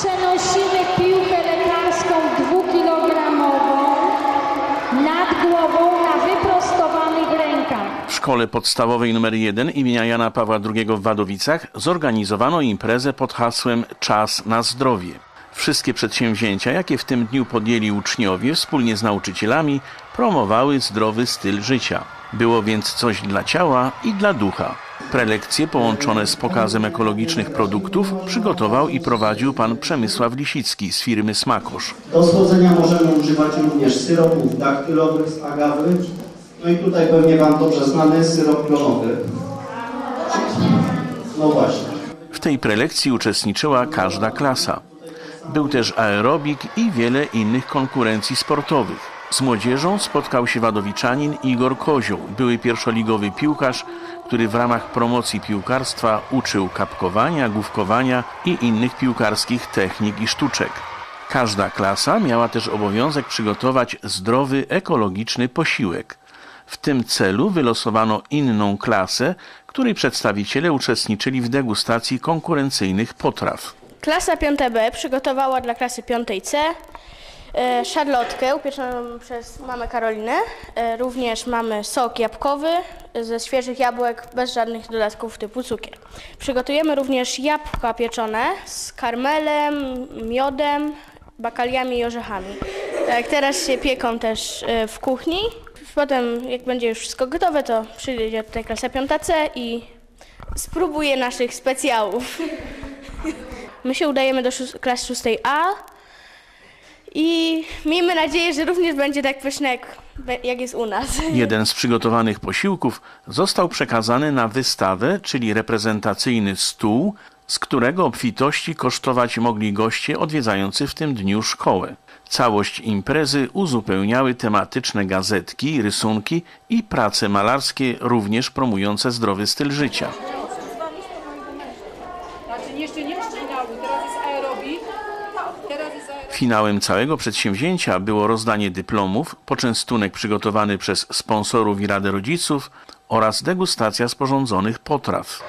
Przenosimy piłkę lekarską dwukilogramową nad głową na wyprostowanych rękach. W szkole podstawowej nr 1 imienia Jana Pawła II w Wadowicach zorganizowano imprezę pod hasłem Czas na zdrowie. Wszystkie przedsięwzięcia, jakie w tym dniu podjęli uczniowie wspólnie z nauczycielami, promowały zdrowy styl życia. Było więc coś dla ciała i dla ducha. Prelekcje połączone z pokazem ekologicznych produktów przygotował i prowadził pan Przemysław Lisicki z firmy Smakosz. Do słodzenia możemy używać również syropów daktylowych z agawy. No i tutaj pewnie Wam dobrze znany syrop klonowy. No właśnie. W tej prelekcji uczestniczyła każda klasa. Był też aerobik i wiele innych konkurencji sportowych. Z młodzieżą spotkał się wadowiczanin Igor Kozioł, były pierwszoligowy piłkarz, który w ramach promocji piłkarstwa uczył kapkowania, główkowania i innych piłkarskich technik i sztuczek. Każda klasa miała też obowiązek przygotować zdrowy, ekologiczny posiłek. W tym celu wylosowano inną klasę, której przedstawiciele uczestniczyli w degustacji konkurencyjnych potraw. Klasa 5B przygotowała dla klasy 5C e, szarlotkę upieczoną przez mamę Karolinę. E, również mamy sok jabłkowy ze świeżych jabłek bez żadnych dodatków typu cukier. Przygotujemy również jabłka pieczone z karmelem, miodem, bakaliami i orzechami. Tak, teraz się pieką też e, w kuchni. Potem jak będzie już wszystko gotowe, to przyjdzie tutaj klasa 5C i spróbuje naszych specjałów. My się udajemy do klas 6A i miejmy nadzieję, że również będzie tak pyszne, jak, jak jest u nas. Jeden z przygotowanych posiłków został przekazany na wystawę, czyli reprezentacyjny stół, z którego obfitości kosztować mogli goście odwiedzający w tym dniu szkołę. Całość imprezy uzupełniały tematyczne gazetki, rysunki i prace malarskie, również promujące zdrowy styl życia. Znaczy jeszcze nie wspinały, teraz jest aerobik, teraz jest aerobik. Finałem całego przedsięwzięcia było rozdanie dyplomów, poczęstunek przygotowany przez sponsorów i Radę Rodziców oraz degustacja sporządzonych potraw.